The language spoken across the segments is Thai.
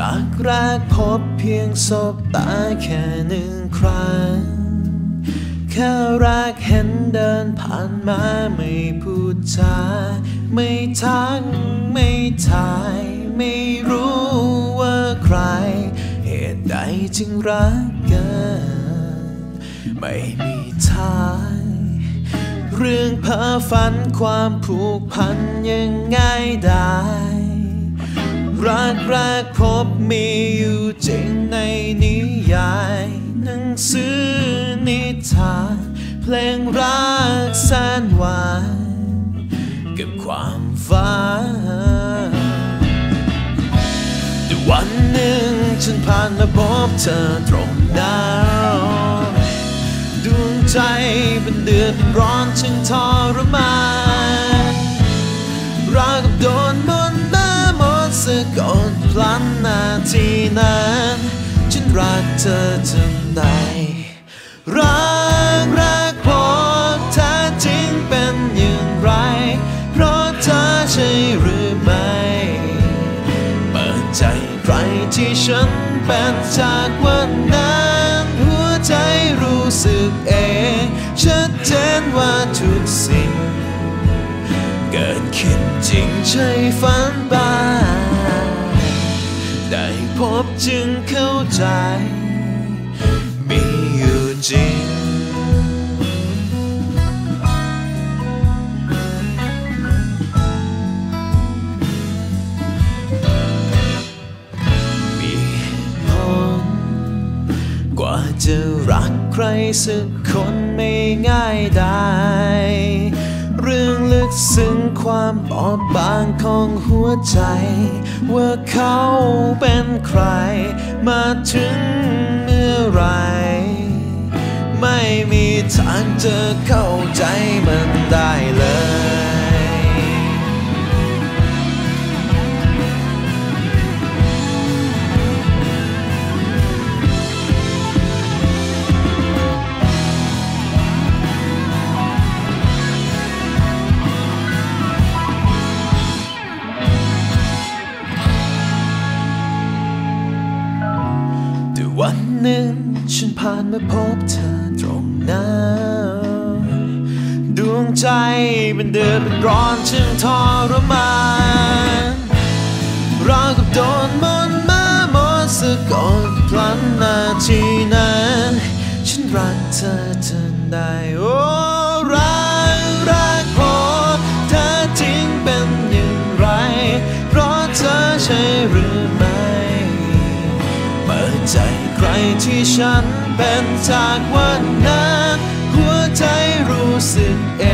รักแรกพบเพียงสบตาแค่หนึ่งครั้ง แค่รักเห็นเดินผ่านมาไม่พูดจาไม่ทักไม่ทาย ไม่รู้ว่าใคร เหตุใดจึงรักกัน ไม่มีทางเรื่องเพ้อฝันความผูกพันยังไงได้ รักแรกพบมีอยู่จริงในนิยาย หนังสือนิทานเพลงรักแสนหวานกับความฝันแต่วันหนึ่งฉันผ่านมาพบเธอตรงหน้าดวงใจเป็นเดือดร้อนฉันทรมาน รักเธอจนได้ รักรักพบแท้จริงเป็นอย่างไร เพราะเธอใช่หรือไม่เปิดใจใครที่ฉันเป็นจากวันนั้น หัวใจรู้สึกเองชัดเจนว่าทุกสิ่ง เกิดขึ้นจริงใช่ฝันไป บจึงเข้าใจ มีอยู่จริง มีผลกว่าจะรักใครสักคนไม่ง่ายได้ ลึกซึ้งความบอบบางของหัวใจ ว่าเขาเป็นใคร มาถึงเมื่อไร ไม่มีทางจะเข้าใจมันได้เลย หนึ่ง ฉันผ่านมาพบเธอตรงนั้นดวงใจเป็นเดือดเป็นร้อนฉันทรมานราวกับโดนมนต์มาหมดสะกดพลันนาทีนั้น ฉันรักเธอจนได้โอ้รักรักพอเธอจริงเป็นอย่างไร เพราะเธอใช่หรือไม่เปิดใจ ใครที่ฉันเป็นจากวันนั้น หัวใจรู้สึกเอ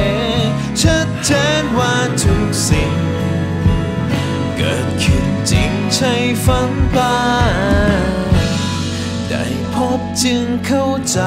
ง ชัดเจนว่าทุกสิ่ง เกิดขึ้นจริงใช่ฝันไปได้พบจึงเข้าใจ